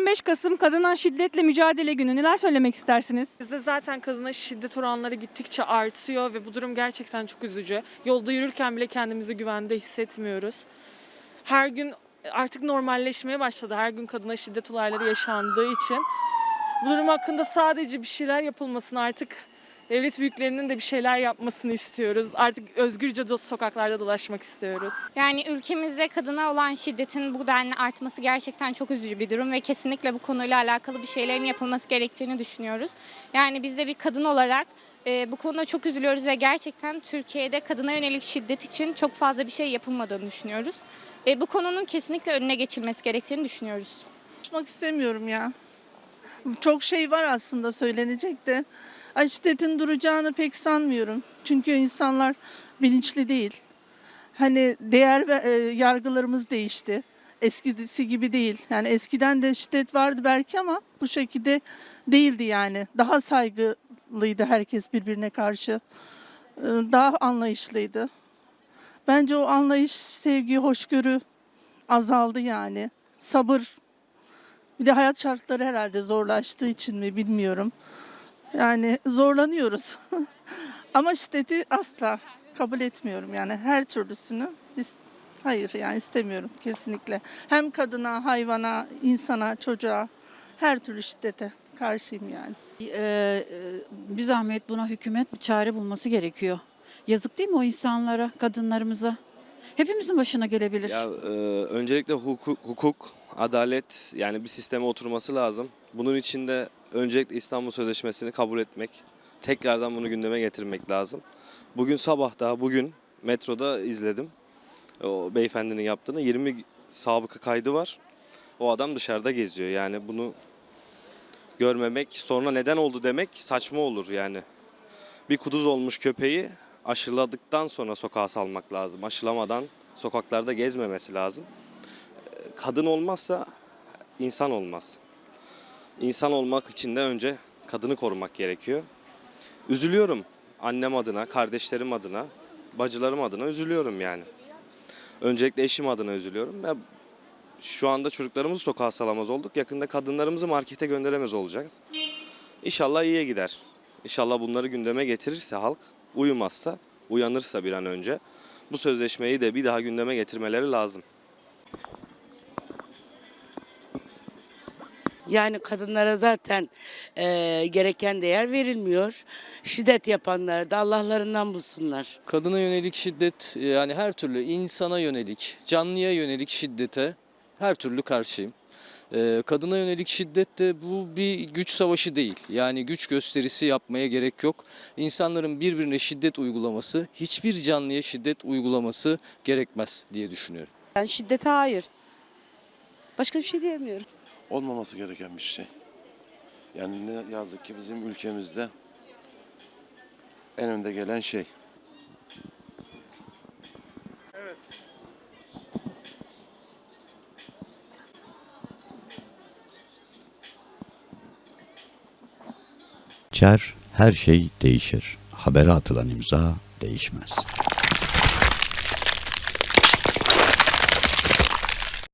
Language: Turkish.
25 Kasım Kadına Şiddetle Mücadele Günü. Neler söylemek istersiniz? Bizde zaten kadına şiddet oranları gittikçe artıyor ve bu durum gerçekten çok üzücü. Yolda yürürken bile kendimizi güvende hissetmiyoruz. Her gün artık normalleşmeye başladı. Her gün kadına şiddet olayları yaşandığı için. Bu durum hakkında sadece bir şeyler yapılmasını artık devlet büyüklerinin de bir şeyler yapmasını istiyoruz. Artık özgürce do- sokaklarda dolaşmak istiyoruz. Yani ülkemizde kadına olan şiddetin bu denli artması gerçekten çok üzücü bir durum ve kesinlikle bu konuyla alakalı bir şeylerin yapılması gerektiğini düşünüyoruz. Yani biz de bir kadın olarak e, bu konuda çok üzülüyoruz ve gerçekten Türkiye'de kadına yönelik şiddet için çok fazla bir şey yapılmadığını düşünüyoruz. E, bu konunun kesinlikle önüne geçilmesi gerektiğini düşünüyoruz. konuşmak istemiyorum ya. Çok şey var aslında söylenecek de. Ay şiddetin duracağını pek sanmıyorum. Çünkü insanlar bilinçli değil. Hani değer ve e, yargılarımız değişti. Eskisi gibi değil. Yani eskiden de şiddet vardı belki ama bu şekilde değildi yani. Daha saygılıydı herkes birbirine karşı. Ee, Daha anlayışlıydı. Bence o anlayış, sevgi, hoşgörü azaldı yani. Sabır bir de hayat şartları herhalde zorlaştığı için mi bilmiyorum. Yani zorlanıyoruz. Ama şiddeti asla kabul etmiyorum yani her türlüsünü. Hayır yani istemiyorum kesinlikle. Hem kadına, hayvana, insana, çocuğa her türlü şiddete karşıyım yani. Ee, bir zahmet buna hükümet bir çare bulması gerekiyor. Yazık değil mi o insanlara, kadınlarımıza? Hepimizin başına gelebilir. Ya e, öncelikle hukuk, hukuk, adalet yani bir sisteme oturması lazım. Bunun için de öncelikle İstanbul Sözleşmesi'ni kabul etmek, tekrardan bunu gündeme getirmek lazım. Bugün sabah daha bugün metroda izledim. O beyefendinin yaptığını 20 sabıka kaydı var. O adam dışarıda geziyor. Yani bunu görmemek, sonra neden oldu demek saçma olur yani. Bir kuduz olmuş köpeği aşıladıktan sonra sokağa salmak lazım. Aşılamadan sokaklarda gezmemesi lazım. Ee, Kadın olmazsa insan olmaz. İnsan olmak için de önce kadını korumak gerekiyor. Üzülüyorum annem adına, kardeşlerim adına, bacılarım adına üzülüyorum yani. Öncelikle eşim adına üzülüyorum. Ya şu anda çocuklarımızı sokağa salamaz olduk. Yakında kadınlarımızı markete gönderemez olacağız. İnşallah iyiye gider. İnşallah bunları gündeme getirirse halk, uyumazsa, uyanırsa bir an önce bu sözleşmeyi de bir daha gündeme getirmeleri lazım. Yani kadınlara zaten eee, gereken değer verilmiyor. Şiddet yapanlar da Allah'larından bulsunlar. Kadına yönelik şiddet yani her türlü insana yönelik, canlıya yönelik şiddete her türlü karşıyım. Ee, kadına yönelik şiddet de bu bir güç savaşı değil. Yani güç gösterisi yapmaya gerek yok. İnsanların birbirine şiddet uygulaması, hiçbir canlıya şiddet uygulaması gerekmez diye düşünüyorum. Yani şiddete hayır. Başka bir şey diyemiyorum. olmaması gereken bir şey. Yani ne yazık ki bizim ülkemizde en önde gelen şey. Çer her şey değişir. Habere atılan imza değişmez.